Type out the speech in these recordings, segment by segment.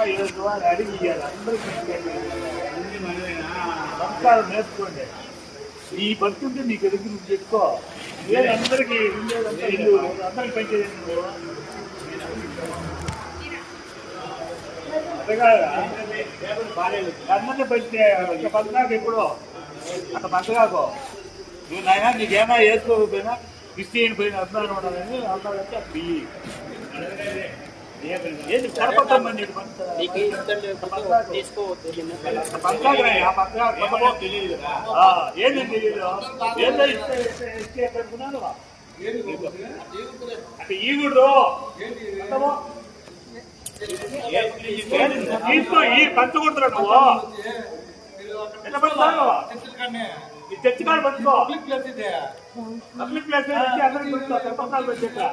అడిగి అందరికీ సంస్కారం నేర్చుకోండి. నీ బతుంటే నీకు ఎదుగు నువ్వు చెప్పుకో. లేదు అందరికీ అందరికి పంచేది నువ్వు అందరినీ పంచే పంచదాకా ఎప్పుడో. అంత పంచగాకో నువ్వు నాయన నీకేమైనా వేసుకోకపోయినా క్రిస్టియన్ పోయిన అభిమానం ఉండాలని అవుతాడంటే అప్పుడు ఇయ్యి. ఏంటి తెలియదు ఏంటో ఇస్తే ఇస్తే ఇస్తే పెట్టుకున్నాను అంటే ఈగుడు తీసుకో ఈ పంచుకుంటున్నావు నువ్వు. ఎంత పంచుతావు? ఈ చర్చికాడు పంచుకో. పబ్లిక్ ప్లేస్ అందరికి పంచుకో.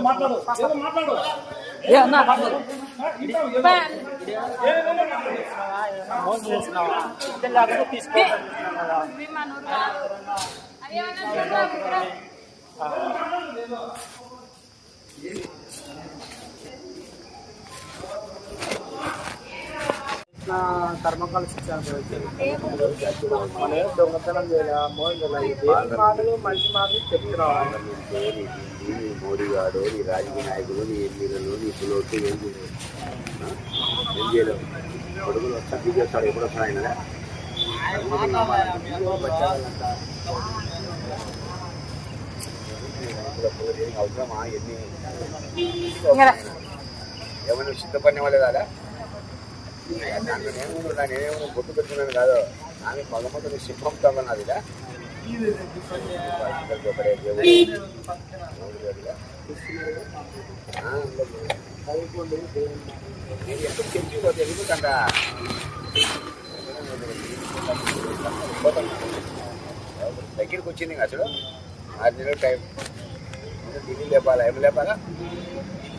మాట్లాడు తీసుకో నా కర్మకాల శిక్ష అనుభవించారు మన దొంగతనం చేయాలి మాటలు మంచి మాటలు చెప్తున్నావా నీ నీ మోడీగాడు నీ రాజకీయ నాయకులు నీ ఎమ్మెల్యేలు నీ పులోటు ఏం చేయలేవు ఏం చేయలేవు కొడుకులు వస్తా దిగేస్తాడు ఎప్పుడు వస్తాడు ఆయన అవసరమా ఎన్ని ఏమైనా సిద్ధపడిన వాళ్ళే కదా? దాంట్లో నేను కూడా పెట్టుకున్నాను కాదు ఆమె భగవంతుని సింహం తగ్గన్నదిగా ఒకడే నేను ఎందుకు తెచ్చిపోతే ఎందుకంట దగ్గరికి వచ్చింది అసలు ఆరు నెలల టైం ఢిల్లీ లేపాలా ఏమి లేపాలా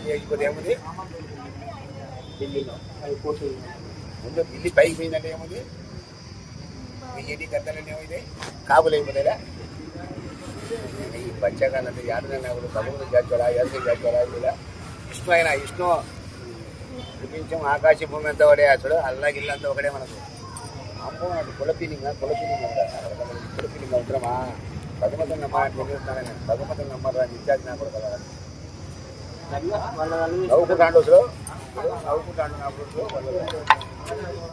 లేకపోతే ఏముంది ఢిల్లీలో అవి పోతుంది. ముందు ఢిల్లీ పైకి పోయిందంటే ఏముంది? బీజేపీ కట్టాలంటే ఏమైంది కాబులు అయిపోతారా ఈ పంచకాలంటే యాదన భగవంతుడు చేర్చాడా యాదన చేర్చాడా ఇలా విష్ణు అయినా విష్ణు ప్రపంచం ఆకాశ భూమి అంతా ఒకడే అసలు అల్లా గిల్లంతా ఒకడే మనకు. అమ్మో నాకు కుల ఫీలింగ్ కుల ఫీలింగ్ కుల ఫీలింగ్ అవసరమా భగవంతుని తెలియస్తానని భగవంతుని నమ్మరా నిత్యాది నాకు కదా నవ్వుకుంటాండు అసలు నవ్వుకుంటాండు నా అప్పుడు